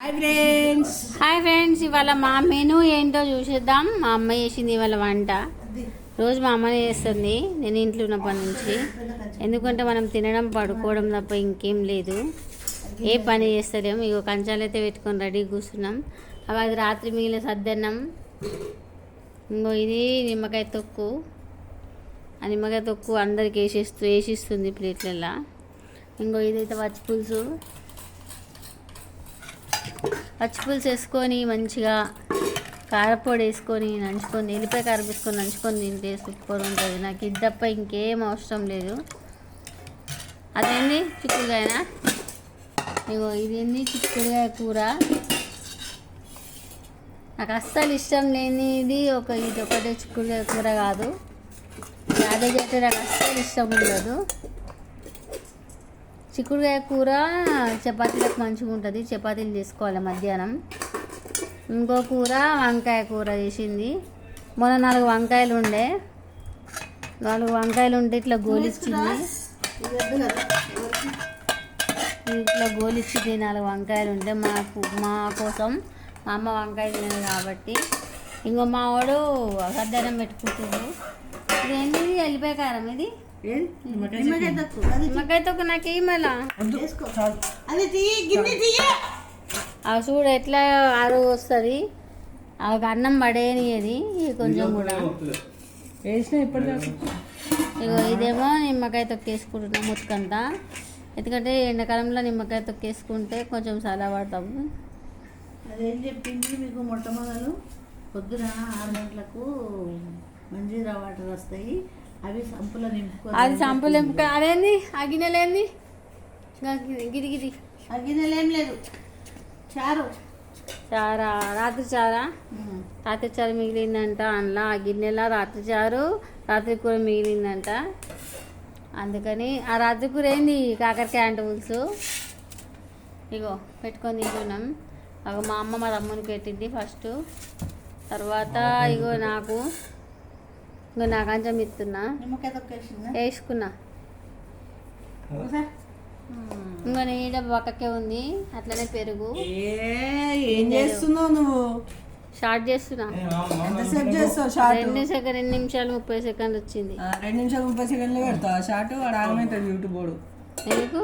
Hi friends hi friends ఇవాళ మా menu ఏంటో చూసేద్దాం. మా అమ్మ చేసింది ఇవాళ వంట. రోజు మా అమ్మనే చేస్తుంది. నేను ఇంట్లో ఉన్నప్పటి నుంచి. ఎందుకంటే మనం తినడం పడుకోవడం తప్ప ఇంకేం లేదు. ఏ పని చేస్తలేము. ఇక కంచాలు అయితే పెట్టుకొని రెడీ కూర్చున్నాం. అవి అది రాత్రి మిగిలిన సద్దన్నం. ఇంకో ఇది నిమ్మకాయ తొక్కు. ఆ నిమ్మకాయ తొక్కు అందరికి వేసేస్తూ వేసిస్తుంది ప్లేట్లలో ఇంకో ఇదైతే పచ్చి పులుసు. పచ్చిపులుసు వేసుకొని మంచిగా కారపొడి వేసుకొని నంచుకొని ఎల్లిపాయ కారం వేసుకొని నంచుకొని తింటే సూపర్ ఉంటుంది. నాకు ఇది తప్ప ఇంకేం అవసరం లేదు. అదేంది చిక్కుడుకాయనా? ఇగో ఇదేంది చిక్కుడుకాయ కూర? నాకు అస్సలు ఇష్టం లేనిది ఒక ఇది ఒకటే చిక్కుడుకాయ కూర కాదు. అదే చేస్తే నాకు అస్సలు ఇష్టం ఉండదు. చిక్కుడుకాయ కూర చపాతీలకు మంచిగా ఉంటుంది. చపాతీలు చేసుకోవాలి మధ్యాహ్నం. ఇంకో కూర వంకాయ కూర చేసింది. మొన్న నాలుగు వంకాయలు ఉండే. నాలుగు వంకాయలు ఉంటే ఇట్లా గోలిచ్చింది. ఇట్లా గోలిచ్చింది నాలుగు వంకాయలు ఉంటే మాకు మా కోసం మా అమ్మ వంకాయ తినదు కాబట్టి. ఇంకో మా వాడు సద్దనం పెట్టుకుంటుంది ఇదేంటి వెళ్ళిపోయే కారం ఇది? నిమ్మకాయ తక్కువ. అది నిమ్మకాయతో నాకు అది తీయ గిన్నె తీయ. అవి చూడు ఎట్లా ఆరు వస్తుంది. అవి అన్నం పడేయనిది కొంచెం కూడా. వేసిన ఇగో ఇదేమో నిమ్మకాయ తొక్కేసుకుంటున్నాం ముత్తుకంతా. ఎందుకంటే ఎండాకాలంలో నిమ్మకాయ తొక్కేసుకుంటే కొంచెం సలా పడతాము. అదేం చెప్పింది మీకు మొట్టమొదలు? పొద్దున ఆరు గంటలకు మంజీరా వాటర్ వస్తాయి. అవి సంపులో నింపుకో అది సంపులు ఎంపిక అదేంది? ఆ గిన్నెలేంది? గిది గిది ఆ గిన్నెలు ఏం లేదు. చారు. చారా? రాత్రి చారా? రాత్రి చారు మిగిలిందంట అందులో ఆ గిన్నెలో రాత్రి చారు? రాత్రి కూర మిగిలిందంట. అందుకని ఆ రాత్రి కూర ఏంది? కాకరకాయ అంట పులుసు. ఇగో పెట్టుకొని తింటున్నాం. అగో మా అమ్మ మా తమ్మునికి పెట్టింది ఫస్ట్. తర్వాత ఇగో నాకు ఇంకో నాకు అంచం ఇస్తున్నా వేసుకున్నా. ఇంకో నీడ పక్కకే ఉంది అట్లనే పెరుగు. ఏం చేస్తున్నావు నువ్వు? షార్ట్ చేస్తున్నా. ఎంతసేపు చేస్తావు షార్ట్? రెండు సెకండ్ రెండు నిమిషాలు ముప్పై సెకండ్ వచ్చింది. రెండు నిమిషాలు ముప్పై సెకండ్లు పెడతావు? షార్ట్ వాడు ఆగమవుతుంది యూట్యూబ్ వాడు. ఎందుకు?